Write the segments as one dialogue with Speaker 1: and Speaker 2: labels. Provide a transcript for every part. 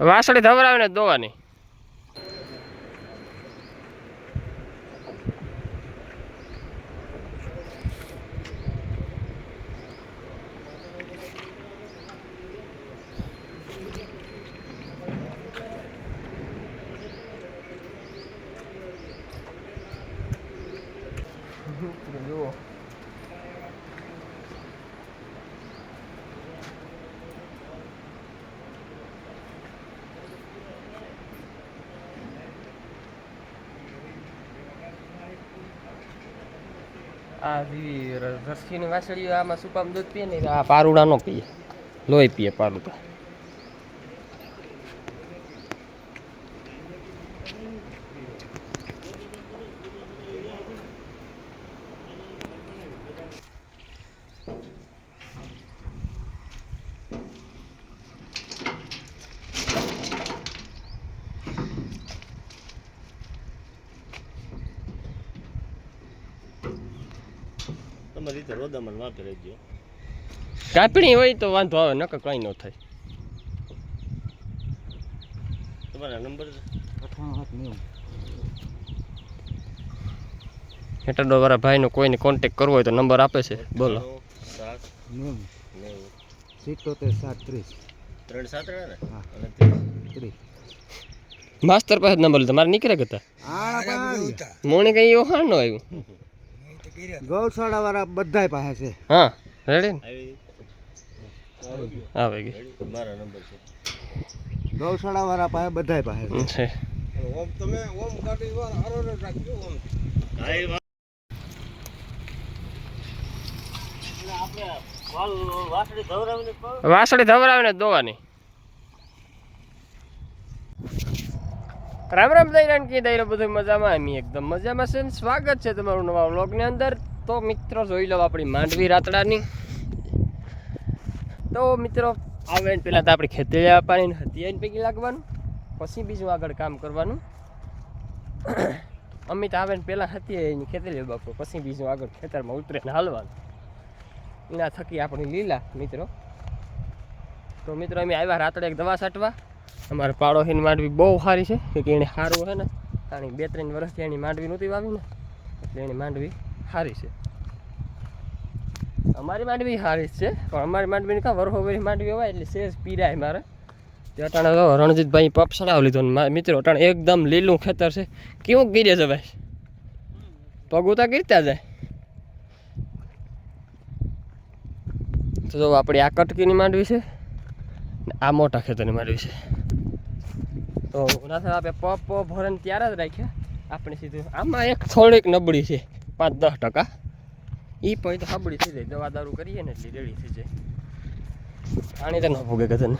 Speaker 1: વાસળી ધવરાવીને જ દોવાની. આ રસીની વાસળી આમાં સુકામ દૂધ પીએ ને આ પારુડા નો પીએ. લોહી પીએ પારુડા.
Speaker 2: તમારી રીતે રોદામણ વાત રહેજો
Speaker 1: કાપણી હોય તો વાંધો આવે નકર કઈ ન થાય.
Speaker 2: તમારા નંબર?
Speaker 1: હેટાડો વાળા ભાઈનો કોઈને કોન્ટેક કરવો હોય તો નંબર આપે છે. બોલો.
Speaker 2: સાત.
Speaker 3: નેવું.
Speaker 2: નેવું.
Speaker 3: સિત્તોતેર સાત ત્રીસ
Speaker 2: ત્રણ સાત ને? અને ત્રીસ.
Speaker 3: ત્રીસ.
Speaker 1: માસ્તર પાસે નંબર લીધો. મારે નીકળે હતા મોણે કઈ એવો હા નો આવ્યું.
Speaker 3: ગૌશાળા વાળા બધા પાસે છે.
Speaker 1: હા રેડી
Speaker 2: આવે
Speaker 1: ગઈ
Speaker 2: મારા નંબર છે.
Speaker 3: ગૌશાળા વાળા પાસે બધા પાસે છે.
Speaker 2: ઓમ તમે ઓમ કાઢી વાર હારો રાખજો ઓમ. વાસળી ધવરાવીને
Speaker 1: દોવાની. રામ રામ દૈરાન કે દૈરો બધું મજામાં? એમ એકદમ મજામાં છે સ્વાગત છે તમારું નવા વ્લોગની અંદર. તો મિત્રો જોઈ લો આપણી માંડવી રાતડાની. તો મિત્રો, આવે પહેલાં તો આપણે ખેતી પાણી હતિયાઈને પૈકી લાગવાનું. પછી બીજું આગળ કામ કરવાનું. અમિત આવે ને પહેલાં ખેતી લેવા બાપુ. પછી બીજું આગળ ખેતરમાં ઉતરેને હાલવાનું. એના થકી આપણી લીલા, મિત્રો. તો મિત્રો, અમે આવ્યા રાત્રે એક દવા છાંટવા. અમારે પાડોશીની માંડવી બહુ સારી છે કે એને સારું છે ને, કારણ બે ત્રણ વર્ષથી એની માંડવી નહોતી વાવી ને એટલે એની માંડવી સારી છે. અમારી માંડવી સારી છે, પણ અમારી માંડવીને કાં વરહો વરી માંડવી હોય એટલે શેષ પીરાય મારે. તે અટાણે તો રણજીતભાઈ પપ ચડાવી લીધો મિત્રો, અટાણે એકદમ લીલું ખેતર છે. કેવું ગીરે છે ભાઈ? પગુતા ગીરતા જાય. તો જો, આપણી આ કટકીની માંડવી છે આ મોટા ખેતરની માંડવી છે. તો નાથે આપણે પપ ભરણ ત્યારે જ રાખ્યા. આપણે સીધું આમાં એક થોડીક નબળી છે, પાંચ દસ ટકા. એ પછી તો સાબડી થઈ જાય. દવા દારૂ કરીએ ને એટલી રેડી થઈ જાય. પાણી તો ન ભોગે કદન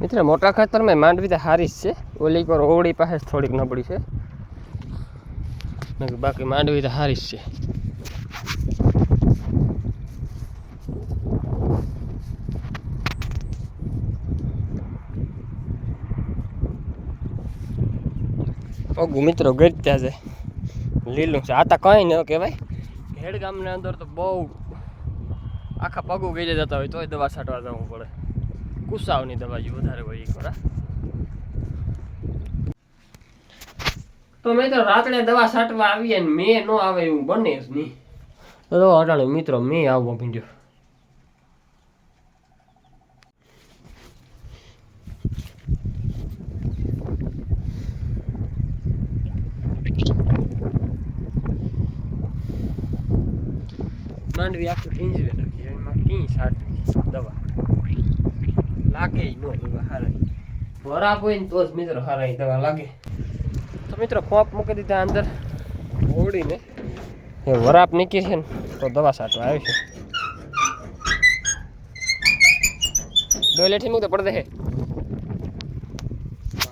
Speaker 1: મિત્ર, મોટા ખાતરમાં માંડવી તો હારી જ છે. ઓલી પર ઓવડી પાસે થોડીક નબળી છે. બાકી માંડવી તો હારી જ છે. પગું મિત્રો ગરત્યા છે. લીલું છે. આ તો કંઈ ન કહેવાય. ખેડ ગામની અંદર તો બહુ આખા પગું ગઈ જતા હોય તોય દવા છાંટવા જવું પડે. કુસાવની દવા જે વધારે હોય એ ખરા. તો મેં તો રાત્રે દવા છાંટવા આવીએ ને મેં ન આવે એવું બને જ નહીં. તો અટાણે મિત્રો, મેં આવવા પીંડ્યો માંડવી આખું ખીંજવે નાખી એમાં કી છાંટવી દવા. લાગે ન દવા વરાપ હોય ને તો જ મિત્રો હારાય દવા લાગે. તો મિત્રો ખોપ મૂકી દીધા અંદર. ઓળીને એ વરાપ નીકળી છે ને, તો દવા છાંટવા આવી છે. ડોલેથી મૂકતો પડદે હે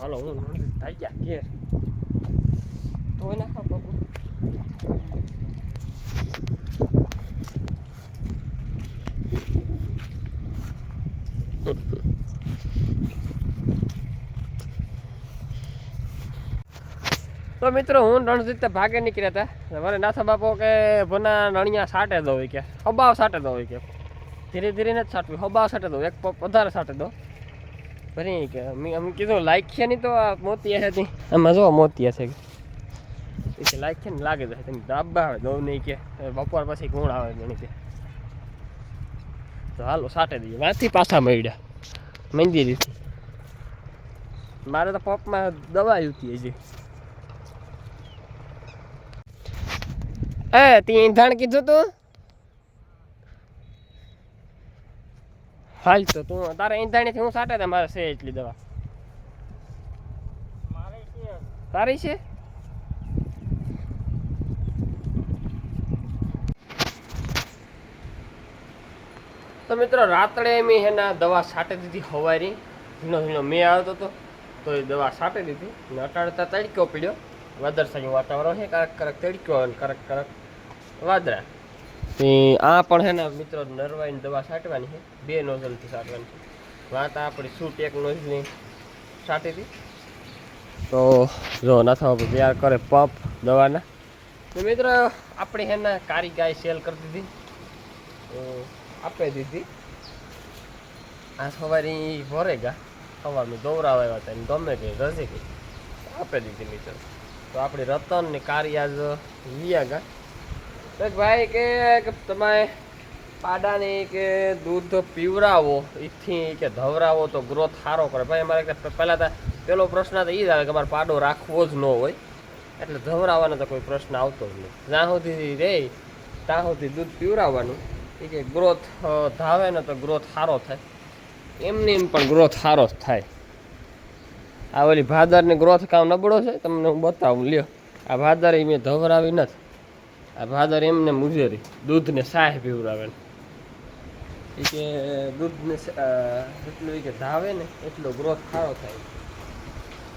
Speaker 1: હાલો, હું થઈ ગયા ઘેર. તો નાખો પગું તો મિત્રો, હું રણજીત ભાગે નીકળ્યા હતા. મારે નાથા બાપો કે ભના નણિયા સાટે દો કે. હબાવ સાટે દો કે. ધીરે ધીરે નથી સાટવી, હબાવ સાટે દો. એક વધારે સાટે દો. ભરી કે, અમે કીધું લાખ્યા નહીં તો આ હશે છે એમાં જો મોતી છે. કે લાખ્યા ને, લાગે જાય તમે દાબા આવે દો નહીં કે બપોર પછી ગુણ આવે ગણી કે. તો હાલો, સાટે દઈએ. વાંથી પાછા મળ્યા. મંદિરેથી મારે તો પપમાં દવા હતી હજી. એ, તે ઈંધણ કીધું તું? હાલ તો તું, તારે ઈંધાણીથી હું સાટે મારે છે એટલી દવા. તારી છે? તો મિત્રો, રાત્રે મેં એના દવા છાંટી દીધી હવારી. ઝીણો ઝીણો મેં આવતો હતો તો એ દવા છાંટી દીધી. ને અટાડતા તડક્યો પડ્યો. વાદળછાયું વાતાવરણ છે કરક કરક તડક્યો અને કારક કરક વાદળા. એ આ પણ છે ને મિત્રો, નરવાઈની દવા છાંટવાની છે. બે નોઝલથી છાંટવાની છે. વાત આપણી શું એક નોઝલની છાંટી હતી. તો જો નાથા બાપુ તૈયાર કરે પંપ દવાના. તો મિત્રો, આપણે એને કારી ગાય સેલ કરી દીધી. આપી દીધી. આ સવારી ભરે ગા સવારનું દોરાવ આવ્યા હતા ગમે કે રસી ગઈ. આપી દીધી મિત્ર તો આપણે રતન ને કારી આજ લીયા ગા તો ભાઈ કે તમારે તમે પાડાને કે દૂધ પીવરાવો એથી કે ધવરાવો તો ગ્રોથ સારો કરે. ભાઈ અમારે પહેલાં તો પેલો પ્રશ્ન તો એ જ આવે કે મારે પાડો રાખવો જ ન હોય. એટલે ધવરાવાનો તો કોઈ પ્રશ્ન આવતો જ નહીં. જ્યાં સુધી રહે ત્યાં સુધી દૂધ પીવરાવવાનું એ કે ગ્રોથ ધાવે ને તો ગ્રોથ સારો થાય. એમને એમ પણ ગ્રોથ સારો જ થાય. આ ઓલી ભાદરની ગ્રોથ કામ નબળો છે, તમને હું બતાવું, લ્યો. આ ભાદર એ મેં ધવરાવી નથી. આ ભાદર એમને મુજેરી, દૂધને સાહ પીવરાવે એ કે દૂધને એટલું કે ધાવે ને, એટલો ગ્રોથ સારો થાય.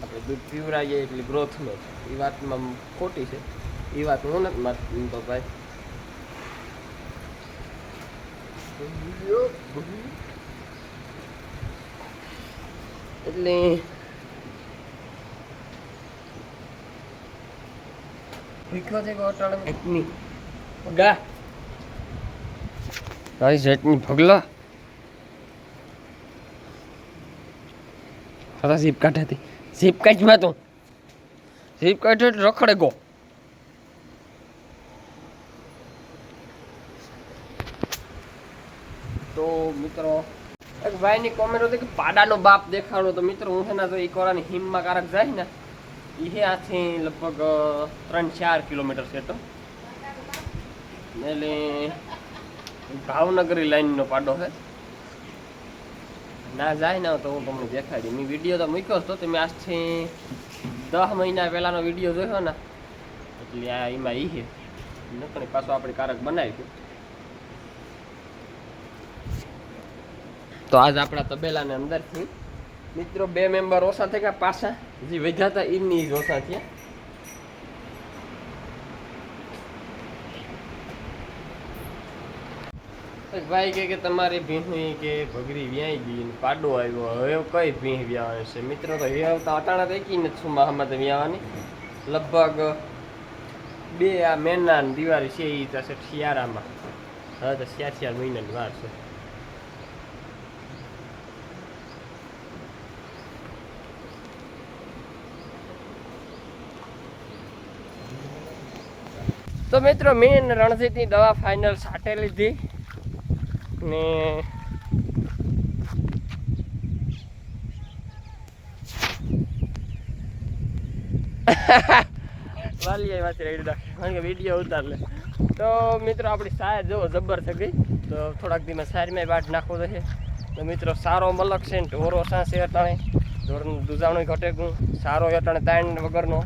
Speaker 1: આપણે દૂધ પીવરાઈએ એટલી ગ્રોથ ન એ વાતમાં ખોટી છે. એ વાત હું નથી માનતો ભાઈ. એટલે તારી ચટણી. ભગલા હા ઝીપ કાઢે હતી. ઝીપ કાઢમાં તું. ઝીપ કાઢે રખડે ગો તો મિત્રો. એક ભાઈની કોમેન્ટ હતી કે પાડાનો બાપ દેખાડો. તો મિત્રો, હું છે ને તો એ કોરાની હિમમાં કારક જાય ને એ હે આથી લગભગ ત્રણ ચાર કિલોમીટર છે તો. એટલે ભાવનગરી લાઈનનો પાડો છે. ના જાય ને, તો હું તમને દેખાડી. મેં વીડિયો તો મૂક્યો હતો તમે આજથી દસ મહિના પહેલાંનો વીડિયો જોયો ને, એટલે આ એમાં એ છે. નકણી પાછો આપણે કારક બનાવીશું. તો આજ આપણા તબેલાને અંદરથી. મિત્રો, બે મેમ્બર ઓછા થઈ ગયા પાછા જે વધ્યા હતા એમની જ ઓછા થયા. ભાઈ કે કે તમારી ભીંસની કે ભગરી વ્યાઈ ગઈ ને પાડો આવ્યો. હવે કઈ ભીંસ વ્યાવે છે? મિત્રો, તો વ્યાવતા અટાણા દેખી ને છું માહમદ વ્યાવાની. લગભગ બે આ મેના દિવાળી છે એ થશે શિયાળામાં. હવે તો ચાર ચાર મહિનાની વાર છે. તો મિત્રો, મેં રણજીતની દવા ફાઇનલ સાટે લીધી ને વાલી આવ્યા છે રેડી રાખે, કારણ કે વીડિયો ઉતાર લે તો મિત્રો, આપણી સાર જો જબ્બર થઈ ગઈ, તો થોડાક દીમાં સારીમાં બાટ નાખવો છે. તો મિત્રો, સારો મલક છે ને ઢોરો સાંસે અટાણે, ઢોરનું દુજાણું ઘટે ગું સારો અટાણે તાણ વગરનો.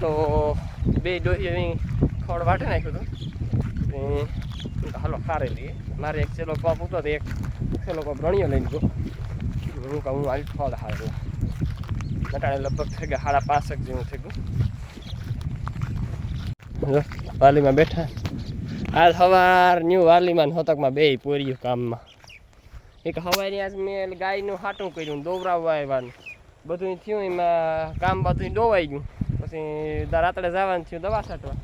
Speaker 1: તો બે ડોહી ખડ વાટે નાખ્યું હતું. હાલો ખારે લઈએ. મારે એક છેલ્લો પાપ હતો તો એક છેલ્લો પાપ રણિયો લઈને ગયો. હું કહું, હું આવી ફળ હારે. નટાણે લગભગ થઈ ગયા સાડા પાંસઠ જેવું થઈ વાલીમાં બેઠા. આજ સવાર ન્યુ વાલીમાં હતકમાં બે પોર્યું કામમાં. એક હવારી આજ મેં ગાયનું હાટું કર્યું દોવરાવવા આવ્યા બધું થયું, એમાં કામ બધું ડોવાઈ ગયું. પછી રાત્રે જવાનું થયું દવા છાંટવા.